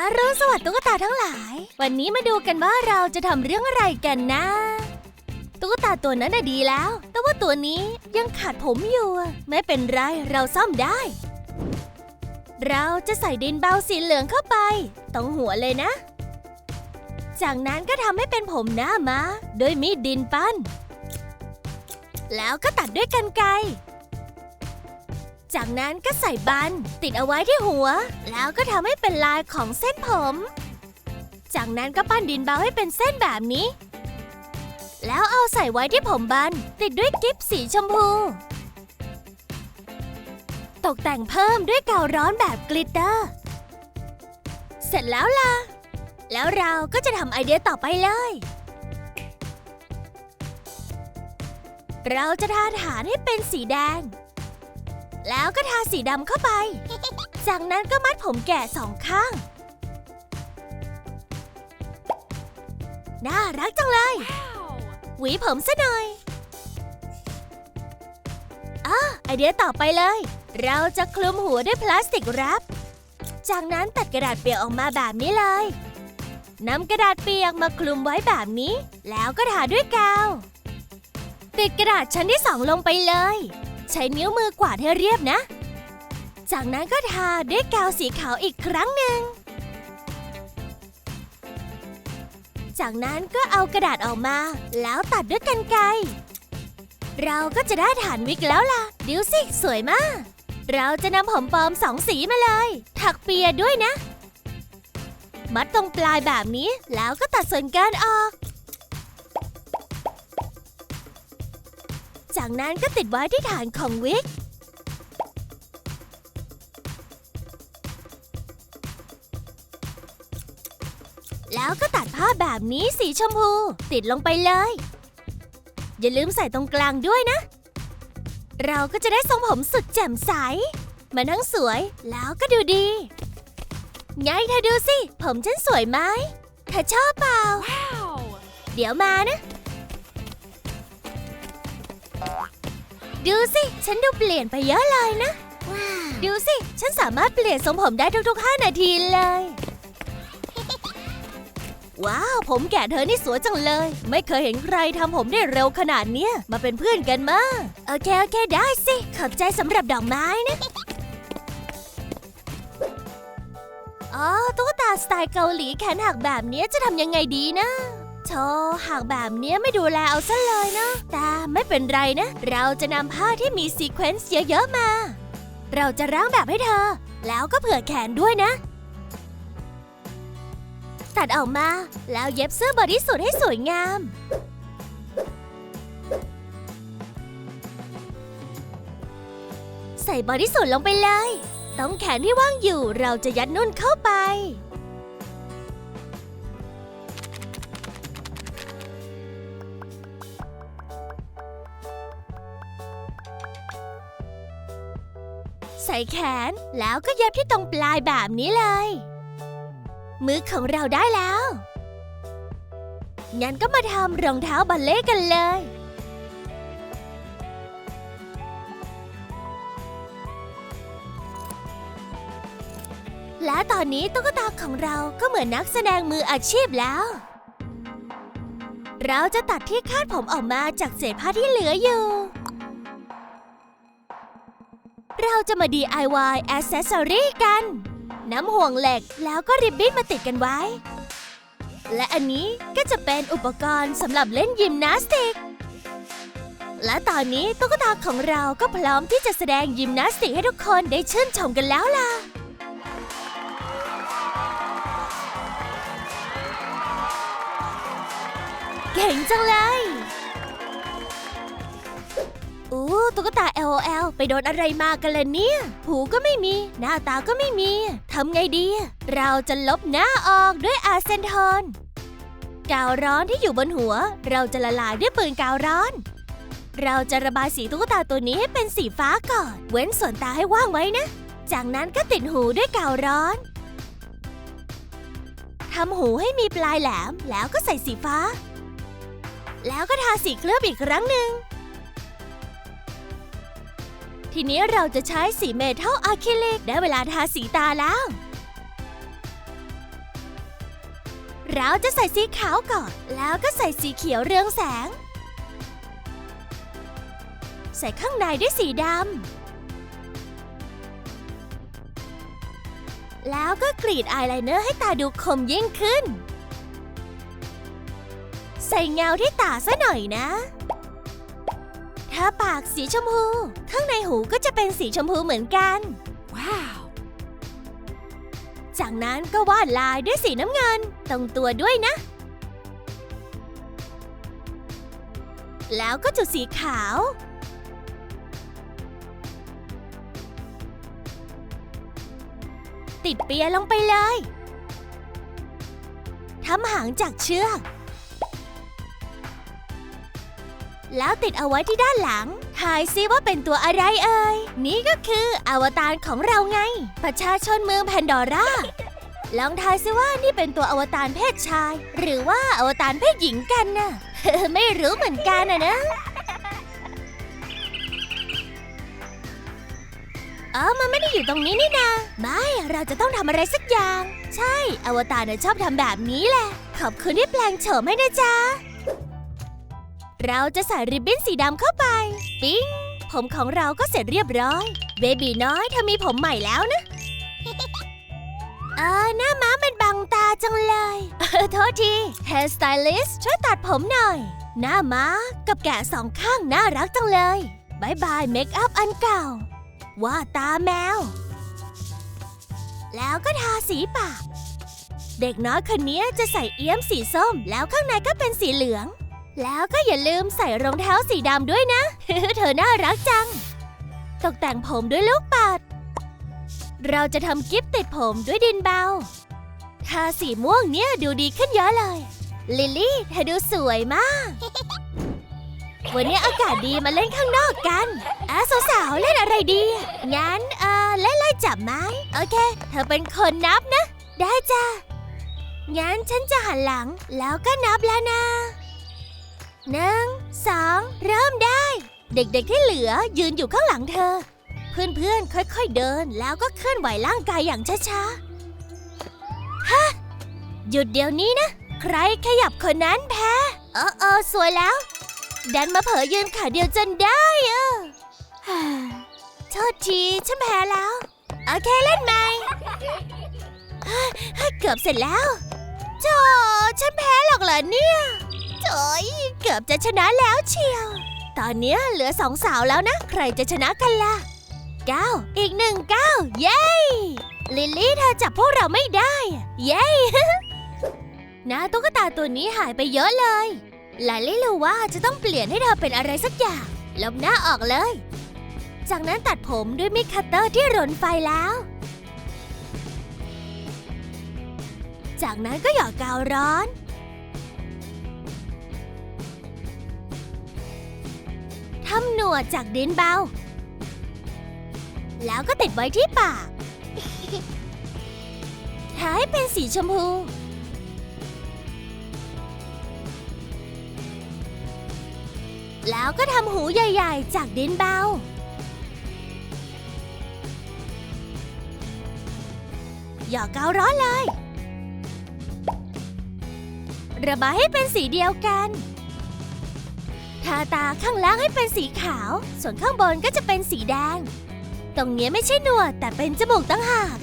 ารุณสวัสดิ์ตุ๊กตาทั้งหลาย วันนี้มาดูกันว่าเราจะทำเรื่องอะไรกันนะ ตุ๊กตาตัวนั้นน่ะดีแล้ว แต่ว่าตัวนี้ยังขาดผมอยู่ ไม่เป็นไร เราซ่อมได้ เราจะใส่ดินเบาสีเหลืองเข้าไป ตรงหัวเลยนะ จากนั้นก็ทำให้เป็นผมหน้ามาโดยมีดดินปั้น แล้วก็ตัดด้วยกันไกร จากนั้นก็ใส่บัน ติดเอาไว้ที่หัว แล้วก็ทำให้เป็นลายของเส้นผม จากนั้นก็ปั้นดินเบาให้เป็นเส้นแบบนี้ แล้วเอาใส่ไว้ที่ผมบัน ติดด้วยกิ๊บสีชมพู ตกแต่งเพิ่มด้วยกาวร้อนแบบกลิตเตอร์ เสร็จแล้วล่ะ แล้วเราก็จะทำไอเดียต่อไปเลยเราจะทาฐานให้เป็นสีแดง แล้วก็ทาสีดำเข้าไป จากนั้นก็มัดผมแก่สองข้าง น่ารักจังเลย หวีผมซะหน่อยอะไอเดียต่อไปเลย เราจะคลุมหัวด้วยพลาสติกแรปจากนั้นตัดกระดาษเปียกออกมาแบบนี้เลยนำกระดาษเปียกมาคลุมไว้แบบนี้ แล้วก็ทาด้วยกาว ติดกระดาษชั้นที่สองลงไปเลย ใช้นิ้วมือกวาดให้เรียบนะ จากนั้นก็ทาด้วยกาวสีขาวอีกครั้งหนึ่ง จากนั้นก็เอากระดาษออกมา แล้วตัดด้วยกันไกรเราก็จะได้ฐานวิกแล้วล่ะดูสิสวยมาก เราจะนำผมปลอมสองสีมาเลย ถักเปียด้วยนะ มัดตรงปลายแบบนี้แล้วก็ตัดส่วนก้านออก จากนั้นก็ติดไว้ที่ฐานของวิก แล้วก็ตัดผ้าแบบนี้สีชมพู ติดลงไปเลย อย่าลืมใส่ตรงกลางด้วยนะ เราก็จะได้ทรงผมสุดแจ่มใสมันทั้งสวยแล้วก็ดูดีไงเธอดูสิ ผมฉันสวยไหมเธอชอบเปล่า เดี๋ยวมานะ ดูสิ ฉันดูเปลี่ยนไปเยอะเลยนะ ดูสิ ฉันสามารถเปลี่ยนทรงผมได้ทุกๆ 5 นาทีเลย ว้าว ผมแก่เธอนี่สวยจังเลย ไม่เคยเห็นใครทำผมได้เร็วขนาดเนี้ย มาเป็นเพื่อนกันมาโอเค โอเค ได้สิ ขอบใจสำหรับดอกไม้นะ อ๋อตุ๊กตาสไตล์เกาหลีแขนหักแบบเนี้ยจะทำยังไงดีนะ โธ่หักแบบเนี้ยไม่ดูแลเอาซะเลยนะ แต่ไม่เป็นไรนะ เราจะนำผ้าที่มีซีเควนซ์เยอะๆมา เราจะร่างแบบให้เธอ แล้วก็เผื่อแขนด้วยนะ ตัดออกมา แล้วเย็บเสื้อบอดี้สูทให้สวยงาม ใส่บอดี้สูทลงไปเลยตรงแขนที่ว่างอยู่เราจะยัดนุ่นเข้าไป ส่แขน แล้วก็เย็บที่ตรงปลายแบบนี้เลย มือของเราได้แล้ว งั้นก็มาทำรองเท้าบัลเล่ต์กันเลย และตอนนี้ตุ๊กตาของเราก็เหมือนนักแสดงมืออาชีพแล้ว เราจะตัดที่คาดผมออกมาจากเศษผ้าที่เหลืออยู่ เราจะมา DIY accessory กัน น้ำห่วงเหล็กแล้วก็ริบบิ้นมาติดกันไว้ และอันนี้ก็จะเป็นอุปกรณ์สำหรับเล่นยิมนาสติก และตอนนี้ตุ๊กตาของเราก็พร้อมที่จะแสดงยิมนาสติกให้ทุกคนได้ชื่นชมกันแล้วล่ะเก่งจังเลย ตุ๊กตา LOL ไปโดนอะไรมากันเลยเนี่ย หูก็ไม่มี หน้าตาก็ไม่มี ทำไงดี เราจะลบหน้าออกด้วยอาเซนทอนกาวร้อนที่อยู่บนหัว เราจะละลายด้วยปืนกาวร้อน เราจะระบายสีตุ๊กตาตัวนี้ให้เป็นสีฟ้าก่อน เว้นส่วนตาให้ว่างไว้นะ จากนั้นก็ติดหูด้วยกาวร้อนทำหูให้มีปลายแหลมแล้วก็ใส่สีฟ้า แล้วก็ทาสีเคลือบอีกครั้งหนึ่ง ทีนี้เราจะใช้สีเมทัลอะคริลิกได้เวลาทาสีตาแล้ว เราจะใส่สีขาวก่อน แล้วก็ใส่สีเขียวเรืองแสง ใส่ข้างในด้วยสีดำแล้วก็กรีดอายไลเนอร์ให้ตาดูคมยิ่งขึ้น ใส่เงาที่ตาซะหน่อยนะาปากสีชมพู ข้างในหูก็จะเป็นสีชมพูเหมือนกัน ว้าว จากนั้นก็วาดลายด้วยสีน้ำเงิน ตรงตัวด้วยนะ แล้วก็จุดสีขาว ติดเปียร์ลงไปเลยทำหางจากเชือก แล้วติดเอาไว้ที่ด้านหลัง ทายซิว่าเป็นตัวอะไรเอ่ย นี่ก็คืออวตารของเราไง ประชาชนเมืองแพนดอร่า ลองทายซิว่านี่เป็นตัวอวตารเพศชาย หรือว่าอวตารเพศหญิงกันน่ะ ไม่รู้เหมือนกันนะนะเออมันไม่ได้อยู่ตรงนี้นี่นา ไม่ เราจะต้องทำอะไรสักอย่าง ใช่ อวตารน่ะชอบทำแบบนี้แหละ ขอบคุณที่แปลงโฉมให้นะจ๊ะ เราจะใส่ริบบิ้นสีดำเข้าไป ปิ๊งผมของเราก็เสร็จเรียบร้อย เบบีน้อยเธอมีผมใหม่แล้วนะ เออหน้าม้ามันบังตาจังเลย โทษที Hair Stylist ช่วยตัดผมหน่อย หน้าม้ากับแกะสองข้างน่ารักจังเลยบายบายเมคอัพอันเก่า ว่าตาแมว แล้วก็ทาสีปาก เด็กน้อยคนนี้จะใส่เอี้ยมสีส้ม แล้วข้างในก็เป็นสีเหลือง แล้วก็อย่าลืมใส่รองเท้าสีดำด้วยนะ เธอน่ารักจัง ตกแต่งผมด้วยลูกปัด เราจะทำกิฟต์ติดผมด้วยดินเบา ทาสีม่วงเนี่ยดูดีขึ้นเยอะเลย ลิลลี่เธอดูสวยมาก วันนี้อากาศดีมาเล่นข้างนอกกันอะสาวๆเล่นอะไรดี งั้นเออเล่นไล่จับไม้โอเค เธอเป็นคนนับนะ ได้จ้ะงั้นฉันจะหันหลังแล้วก็นับแล้วนะ หนึ่งสองเริ่มได้ เด็กๆที่เหลือยืนอยู่ข้างหลังเธอ เพื่อนๆค่อยๆเดินแล้วก็เคลื่อนไหวร่างกายอย่างช้าๆฮะหยุดเดี๋ยวนี้นะ ใครขยับคนนั้นแพ้เออเออสวยแล้ว ดันมาเผลอยืนขาเดียวจนได้เออฮ่าโทษทีฉันแพ้แล้ว โอเคเล่นใหม่เกือบเสร็จแล้วโจฉันแพ้หรอกเหรอเนี่ย โจยเกือบจะชนะแล้วเชียว ตอนนี้เหลือสองสาวแล้วนะ ใครจะชนะกันล่ะเก้าอีกหนึ่งเก้าเย้ ลิลลี่เธอจับพวกเราไม่ได้ เย้น้าตุ๊กตาตัวนี้หายไปเยอะเลยลาลี่รู้ว่าจะต้องเปลี่ยนให้เธอเป็นอะไรสักอย่าง ลบหน้าออกเลย จากนั้นตัดผมด้วยมีดคัตเตอร์ที่รนไฟแล้ว จากนั้นก็หยอดกาวร้อน ทำหนวดจากดินเบา แล้วก็ติดไว้ที่ปากทาให้เป็นสีชมพู แล้วก็ทำหูใหญ่ๆ จากดินเบา หยอกกาวร้อนเลย ระบายให้เป็นสีเดียวกัน ทาตาข้างล่างให้เป็นสีขาว ส่วนข้างบนก็จะเป็นสีแดง ตรงนี้ไม่ใช่หนวดแต่เป็นจมูกตั้งหาก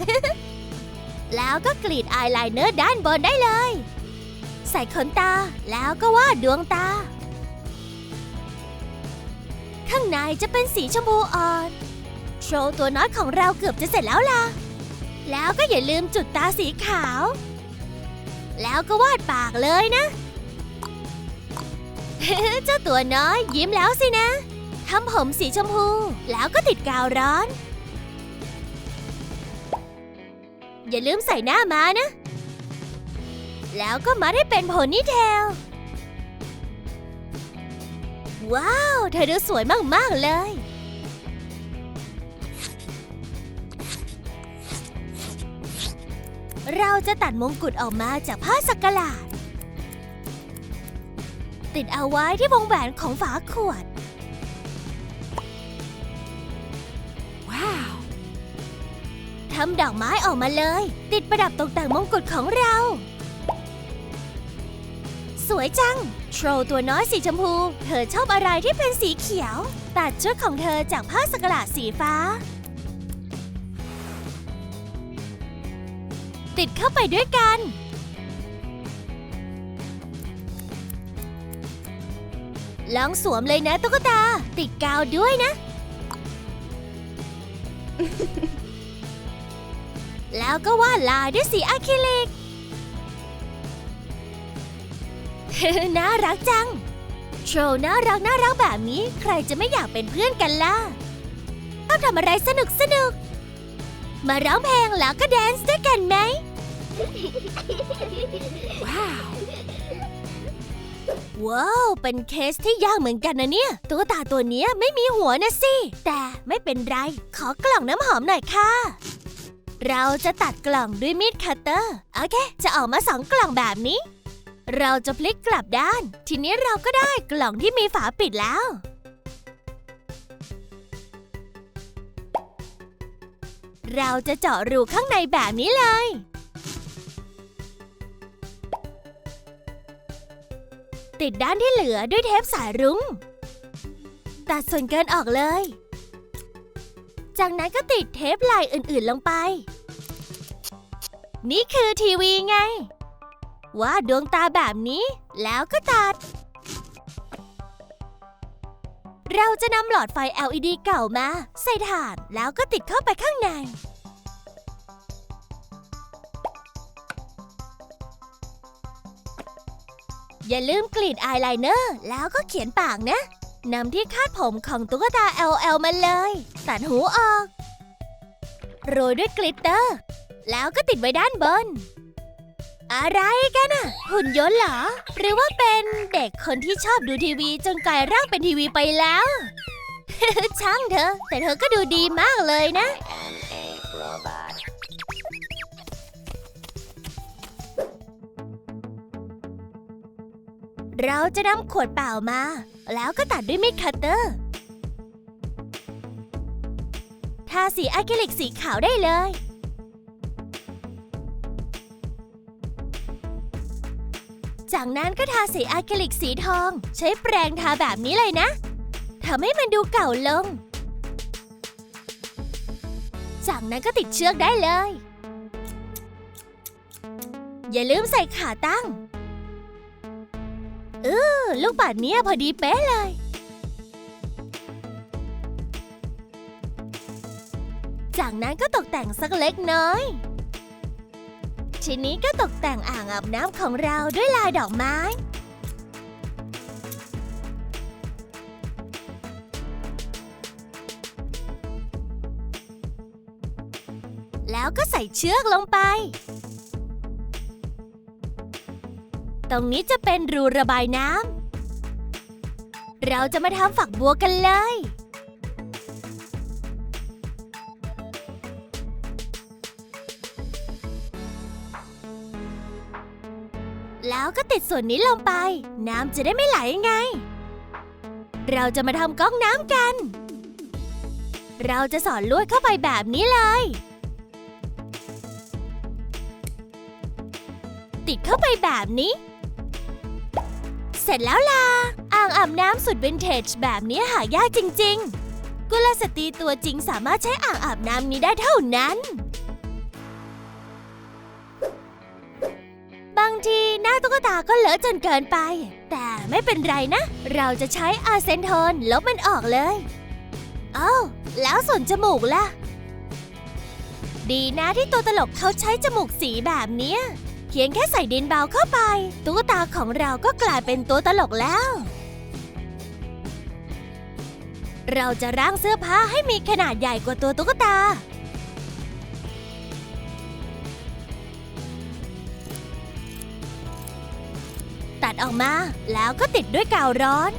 แล้วก็กรีดอายไลเนอร์ด้านบนได้เลย ใส่ขนตาแล้วก็วาดดวงตา ข้างในจะเป็นสีชมพูอ่อนโชว์ตัวน้อยของเราเกือบจะเสร็จแล้วล่ะ แล้วก็อย่าลืมจุดตาสีขาว แล้วก็วาดปากเลยนะ เจ้าตัวน้อยยิ้มแล้วสินะ ทำผมสีชมพู แล้วก็ติดกาวร้อน อย่าลืมใส่หน้ามานะ แล้วก็มัดให้เป็นโพนี่เทล ว้าว เธอดูสวยมาก ๆ เลย เราจะตัดมงกุฎออกมาจากผ้าสักหลาด ติดเอาไว้ที่วงแหวนของฝาขวด ว้าวทำดอกไม้ออกมาเลย ติดประดับตกแต่งมงกุฎของเรา สวยจัง โทรตัวน้อยสีชมพู เธอชอบอะไรที่เป็นสีเขียว ตัดชุดของเธอจากผ้าสกหลาดสีฟ้า ติดเข้าไปด้วยกัน ลองสวมเลยนะตุ๊กตา ติดกาวด้วยนะ แล้วก็วาดลายด้วยสีอะคริลิก น่ารักจังโชว์น่ารักน่ารักแบบนี้ ใครจะไม่อยากเป็นเพื่อนกันล่ะ ต้องทำอะไรสนุกสนุก มาร้องเพลงแล้วก็แดนซ์ด้วยกันไหม ว้าว ว้าว เป็นเคสที่ยากเหมือนกันนะเนี่ยตัวตาตัวเนี้ยไม่มีหัวนะสิ แต่ไม่เป็นไร ขอกล่องน้ำหอมหน่อยค่ะ เราจะตัดกล่องด้วยมีดคัตเตอร์ โอเค จะออกมาสองกล่องแบบนี้ เราจะพลิกกลับด้าน ทีนี้เราก็ได้กล่องที่มีฝาปิดแล้วเราจะเจาะรูข้างในแบบนี้เลย ติดด้านที่เหลือด้วยเทปสายรุง้ง ตัดส่วนเกินออกเลย จากนั้นก็ติดเทปลายอื่นๆลงไป นี่คือทีวีไง ว่าดดวงตาแบบนี้แล้วก็ตัด เราจะนำหลอดไฟ LED เก่ามา ใส่ถ่านแล้วก็ติดเข้าไปข้างใน อย่าลืมกรีดอายไลเนอร์แล้วก็เขียนปากนะนำที่คาดผมของตุ๊กตา LL มาเลย ตัดหูออก โรยด้วยกลิตเตอร์ แล้วก็ติดไว้ด้านบน อะไรกันอะหุ่นยนต์เหรอ หรือว่าเป็นเด็กคนที่ชอบดูทีวีจนกลายร่างเป็นทีวีไปแล้ว ช่างเธอ แต่เธอก็ดูดีมากเลยนะ เราจะนำขวดเปล่ามา แล้วก็ตัดด้วยมีดคัตเตอร์ ทาสีอะคริลิกสีขาวได้เลย จากนั้นก็ทาสีอะคริลิกสีทอง ใช้แปรงทาแบบนี้เลยนะทำให้มันดูเก่าลง จากนั้นก็ติดเชือกได้เลย อย่าลืมใส่ขาตั้ง เออลูกปัดเนี้ยพอดีเป๊ะเลย จากนั้นก็ตกแต่งสักเล็กน้อย ทีนี้ก็ตกแต่งอ่างอาบน้ำของเราด้วยลายดอกไม้ แล้วก็ใส่เชือกลงไป ตรงนี้จะเป็นรูระบายน้ำ เราจะมาทำฝักบัวกันเลย แล้วก็ติดส่วนนี้ลงไป น้ำจะได้ไม่ไหลไง เราจะมาทำก๊อกน้ำกัน เราจะสอนลวดเข้าไปแบบนี้เลยติดเข้าไปแบบนี้ เสร็จแล้วล่ะ อ่างอาบน้ำสุดวินเทจแบบนี้หายากจริง ๆ กุลสตรีตัวจริงสามารถใช้อ่างอาบน้ำนี้ได้เท่านั้น บางทีหน้าตุ๊กตาก็เลอะจนเกินไป แต่ไม่เป็นไรนะ เราจะใช้อาเซนโทนลบมันออกเลยเอ้าแล้วส่วนจมูกล่ะ ดีนะที่ตัวตลกเขาใช้จมูกสีแบบเนี้ย พียงแค่ใส่ดินเบาเข้าไป ตุ๊กตาของเราก็กลายเป็นตัวตลกแล้ว เราจะร่างเสื้อผ้าให้มีขนาดใหญ่กว่าตัวตุ๊กตา ตัดออกมาแล้วก็ติดด้วยกาวร้อน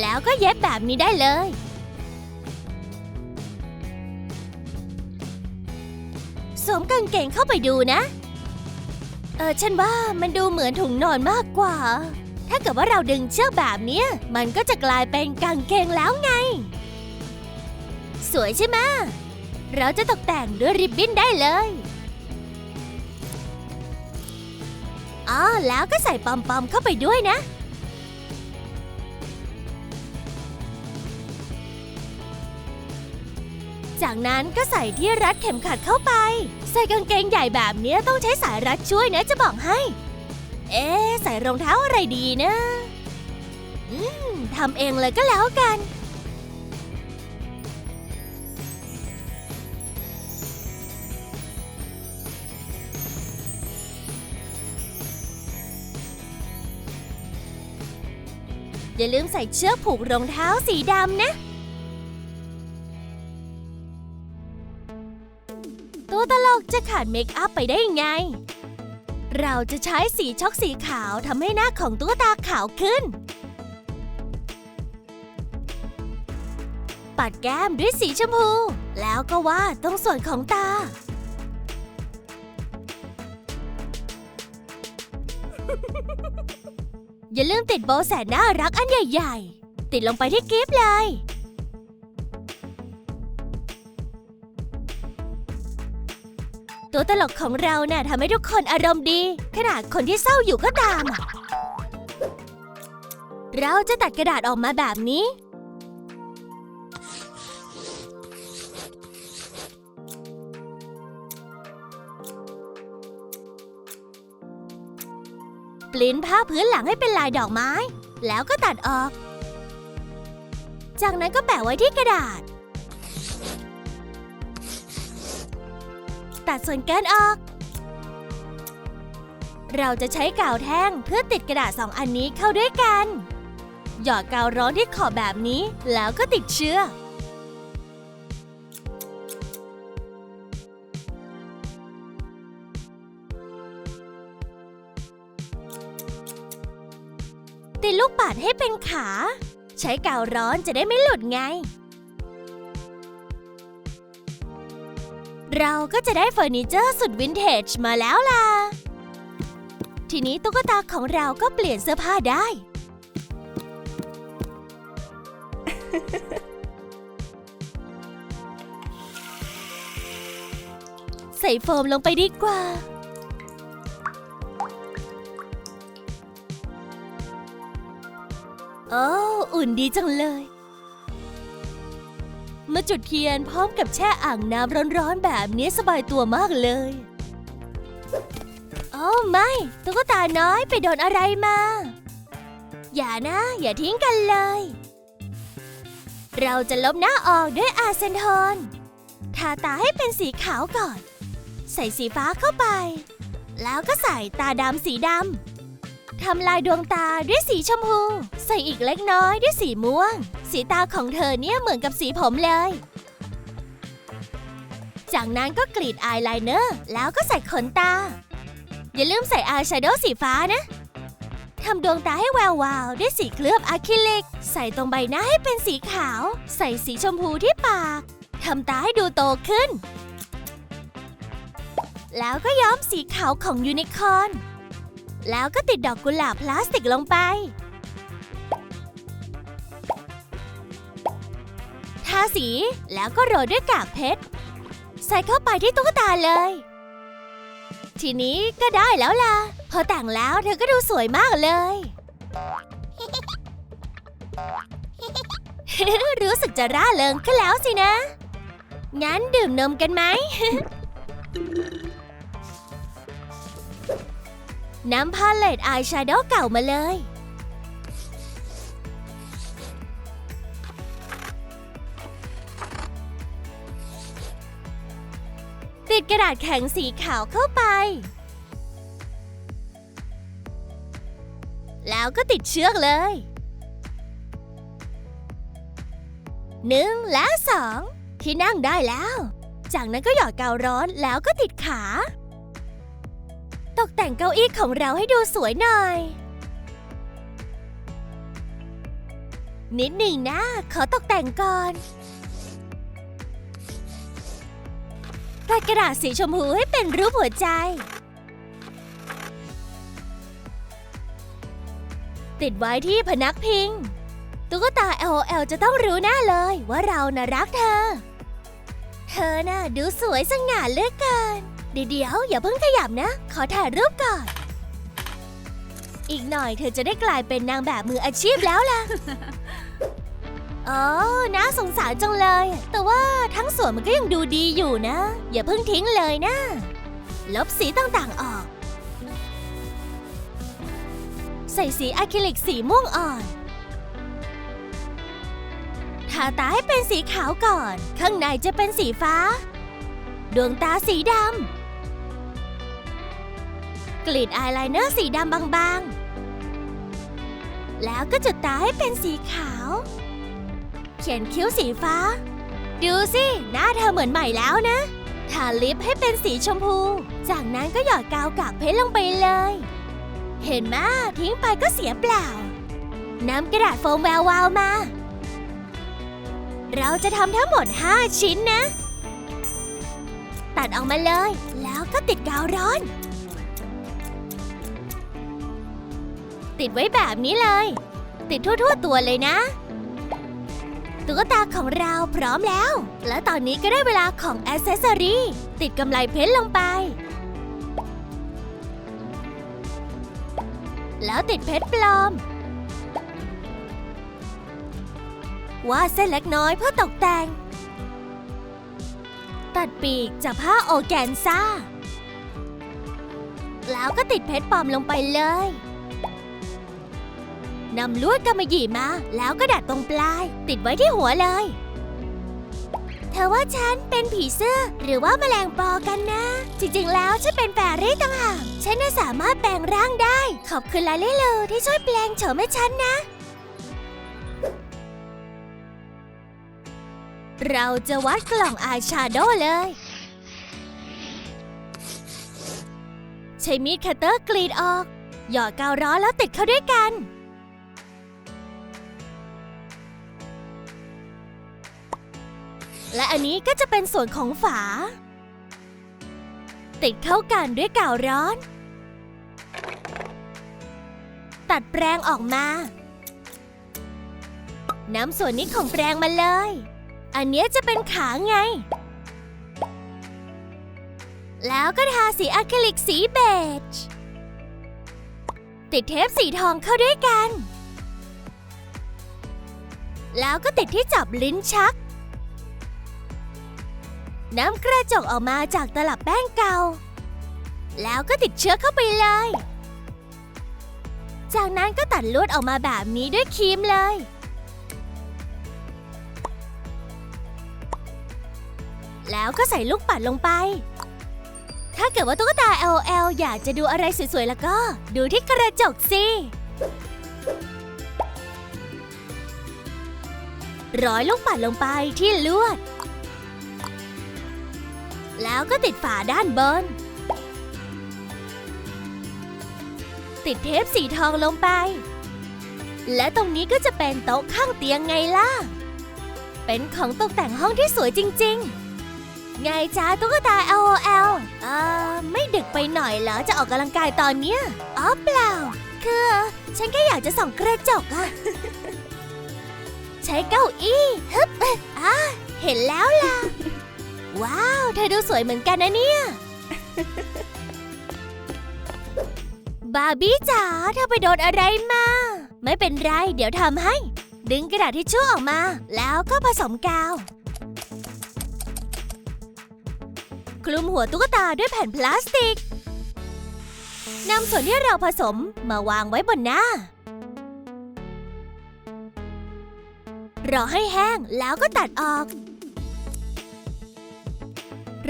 แล้วก็เย็บแบบนี้ได้เลย สวมกางเกงเข้าไปดูนะ เออฉันว่ามันดูเหมือนถุงนอนมากกว่า ถ้าเกิดว่าเราดึงเชือกแบบนี้มันก็จะกลายเป็นกางเกงแล้วไง สวยใช่ไหมเราจะตกแต่งด้วยริบบิ้นได้เลยอ๋อแล้วก็ใส่ปอมปอมๆเข้าไปด้วยนะ จากนั้นก็ใส่ที่รัดเข็มขัดเข้าไป ใส่กางเกงใหญ่แบบนี้ต้องใช้สายรัดช่วยนะจะบอกให้ เอ๊ะใส่รองเท้าอะไรดีนะ อืมทำเองเลยก็แล้วกัน อย่าลืมใส่เชือกผูกรองเท้าสีดำนะ จะขาดเมคอัพไปได้ยังไง เราจะใช้สีช็อกสีขาวทำให้หน้าของตุ๊กตาขาวขึ้น ปัดแก้มด้วยสีชมพู แล้วก็วาดตรงส่วนของตา อย่าลืมติดโบแสนน่ารักอันใหญ่ ๆ ติดลงไปที่กิฟต์เลย ตัวตลกของเราน่ะทำให้ทุกคนอารมณ์ดี ขนาดคนที่เศร้าอยู่ก็ตาม เราจะตัดกระดาษออกมาแบบนี้ ปลิ้นผ้าพื้นหลังให้เป็นลายดอกไม้ แล้วก็ตัดออก จากนั้นก็แปะไว้ที่กระดาษ ตัดส่วนเกินออก เราจะใช้กาวแท่งเพื่อติดกระดาษสองอันนี้เข้าด้วยกัน หยอดกาวร้อนที่ขอบแบบนี้แล้วก็ติดเชื้อติดลูกปัดให้เป็นขา ใช้กาวร้อนจะได้ไม่หลุดไง เราก็จะได้เฟอร์นิเจอร์สุดวินเทจมาแล้วล่ะ ทีนี้ตุ๊กตาของเราก็เปลี่ยนเสื้อผ้าได้ ใส่โฟมลงไปดีกว่า โอ้ อุ่นดีจังเลย มาจุดเทียนพร้อมกับแช่อ่างน้ำร้อนๆแบบนี้สบายตัวมากเลยโอ้ไม่ตุ๊กตาน้อยไปโดนอะไรมา อย่านะ อย่าทิ้งกันเลย เราจะลบหน้าออกด้วยอาเซนทอนทาตาให้เป็นสีขาวก่อน ใส่สีฟ้าเข้าไป แล้วก็ใส่ตาดำสีดำ ทำลายดวงตาด้วยสีชมพู ใส่อีกเล็กน้อยด้วยสีม่วง สีตาของเธอเนี่ยเหมือนกับสีผมเลย จากนั้นก็กรีดอายไลเนอร์แล้วก็ใส่ขนตา อย่าลืมใส่อายแชโดว์สีฟ้านะทำดวงตาให้แวววาวด้วยสีเคลือบอะคริลิก ใส่ตรงใบหน้าให้เป็นสีขาว ใส่สีชมพูที่ปากทำตาให้ดูโตขึ้น แล้วก็ย้อมสีขาวของยูนิคอร์น แล้วก็ติดดอกกุหลาบพลาสติกลงไป ทาสีแล้วก็โรยด้วยกากเพชร ใส่เข้าไปที่ตุ๊กตาเลย ทีนี้ก็ได้แล้วล่ะ พอแต่งแล้วเธอก็ดูสวยมากเลย รู้สึกจะร่าเริงขึ้นแล้วสินะ งั้นดื่มนมกันไหม น้ำพาเลตอายแชโดว์เก่ามาเลย ติดกระดาษแข็งสีขาวเข้าไป แล้วก็ติดเชือกเลยหนึ่งและสองที่นั่งได้แล้ว จากนั้นก็หยอดกาวร้อนแล้วก็ติดขา ตกแต่งเก้าอี้ของเราให้ดูสวยหน่อย นิดหนึ่งนะ ขอตกแต่งก่อนตัดกระดาษสีชมพูให้เป็นรูปหัวใจ ติดไว้ที่พนักพิง ตุ๊กตา LOL จะต้องรู้แน่เลยว่าเราน่ะรักเธอ เธอน่ะดูสวยสง่าเหลือกเกิน เดี๋ยวๆอย่าเพิ่งขยับนะ ขอถ่ายรูปก่อน อีกหน่อยเธอจะได้กลายเป็นนางแบบมืออาชีพแล้วล่ะโอ้น่าสงสารจังเลย แต่ว่าทั้งสวนมันก็ยังดูดีอยู่นะ อย่าเพิ่งทิ้งเลยนะ ลบสีต่างๆออก ใส่สีอะคริลิกสีม่วงอ่อนทาตาให้เป็นสีขาวก่อน ข้างในจะเป็นสีฟ้า ดวงตาสีดำ กลีดอายไลเนอร์สีดำบางๆ แล้วก็จุดตาให้เป็นสีขาว เขียนคิ้วสีฟ้า ดูสิ หน้าเธอเหมือนใหม่แล้วนะ ทาลิปให้เป็นสีชมพู จากนั้นก็หยอดกาวกากเพชรลงไปเลย เห็นไหมทิ้งไปก็เสียเปล่าน้ำกระดาษโฟมแวววาวมา เราจะทำทั้งหมด 5 ชิ้นนะ ตัดออกมาเลย แล้วก็ติดกาวร้อน ติดไว้แบบนี้เลย ติดทั่วๆตัวเลยนะตุ๊กตาของเราพร้อมแล้ว และตอนนี้ก็ได้เวลาของอ c เซสซอรีติดกำไลเพชรลงไป แล้วติดเพชรปลอมวาดเส้นเล็กน้อยเพื่อตกแต่ง ตัดปีกจากผ้าโอแกนซ่า แล้วก็ติดเพชรปลอมลงไปเลย นำลวดกำมะหยี่มา แล้วก็ดัดตรงปลาย ติดไว้ที่หัวเลย เธอว่าฉันเป็นผีเสื้อหรือว่าแมลงปอกันนะ จริงๆ แล้วฉันเป็นแฟรี่ต่างหากฉันน่ะสามารถแปลงร่างได้ ขอบคุณลาเล่เลอที่ช่วยแปลงโฉมให้ฉันนะ เราจะวัดกล่องอายแชโดเลย ใช้มีดคัตเตอร์กรีดออก หยอดกาวร้อนแล้วติดเข้าด้วยกัน และอันนี้ก็จะเป็นส่วนของฝา ติดเข้ากันด้วยกาวร้อน ตัดแปรงออกมานำส่วนนี้ของแปรงมาเลย อันเนี้ยจะเป็นขาไง แล้วก็ทาสีอะคริลิกสีเบจ ติดเทปสีทองเข้าด้วยกัน แล้วก็ติดที่จับลิ้นชัก น้ำกระจกออกมาจากตลับแป้งเก่า แล้วก็ติดเชื้อเข้าไปเลย จากนั้นก็ตัดลวดออกมาแบบนี้ด้วยครีมเลย แล้วก็ใส่ลูกปัดลงไป ถ้าเกิดว่าตุ๊กตา LL อยากจะดูอะไรสวยๆ แล้วก็ ดูที่กระจกสิร้อยลูกปัดลงไปที่ลวด แล้วก็ติดฝาด้านบน ติดเทปสีทองลงไป และตรงนี้ก็จะเป็นโต๊ะข้างเตียงไงล่ะ เป็นของตกแต่งห้องที่สวยจริง ๆ ไงจ้าตุ๊กตา LOL เอ่อไม่ดึกไปหน่อยเหรอจะออกกำลังกายตอนเนี้ยอ๋อเปล่า คือ ฉันแค่อยากจะส่องกระจกอะใช้เก้าอี้ฮึบอะเห็นแล้วล่ะ ว้าว เธอดูสวยเหมือนกันนะเนี่ย บาร์บี้จ๋าเธอไปโดนอะไรมา ไม่เป็นไร เดี๋ยวทำให้ ดึงกระดาษทิชชู่ออกมา แล้วก็ผสมกาว คลุมหัวตุ๊กตาด้วยแผ่นพลาสติกนำส่วนที่เราผสมมาวางไว้บนหน้ารอให้แห้งแล้วก็ตัดออก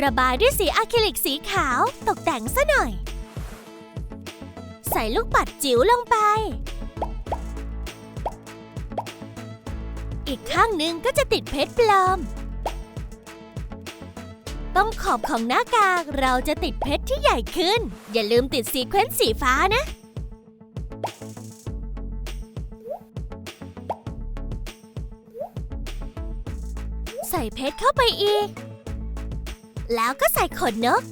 ระบายด้วยสีอะคริลิกสีขาวตกแต่งซะหน่อย ใส่ลูกปัดจิ๋วลงไป อีกข้างหนึ่งก็จะติดเพชรปลอม ต้องขอบของหน้ากากเราจะติดเพชรที่ใหญ่ขึ้น อย่าลืมติดซีเควนซ์สีฟ้านะใส่เพชรเข้าไปอีก แล้วก็ใส่ขนนก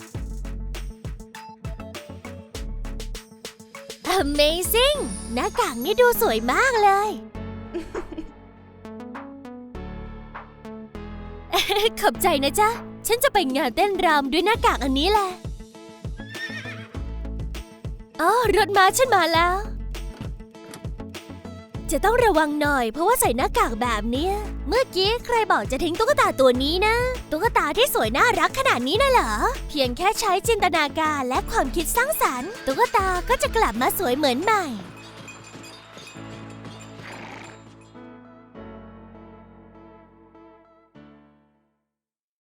Amazing หน้ากากนี่ดูสวยมากเลย ขอบใจนะจ๊ะ ฉันจะไปงานเต้นรำด้วยหน้ากากอันนี้แหละ อ๋อ รถม้าฉันมาแล้ว จะต้องระวังหน่อยเพราะว่าใส่หน้ากากแบบเนี้ย เมื่อกี้ใครบอกจะทิ้งตุ๊กตาตัวนี้นะ ตุ๊กตาที่สวยน่ารักขนาดนี้น่ะเหรอ เพียงแค่ใช้จินตนาการและความคิดสร้างสรรค์ ตุ๊กตาก็จะกลับมาสวยเหมือนใหม่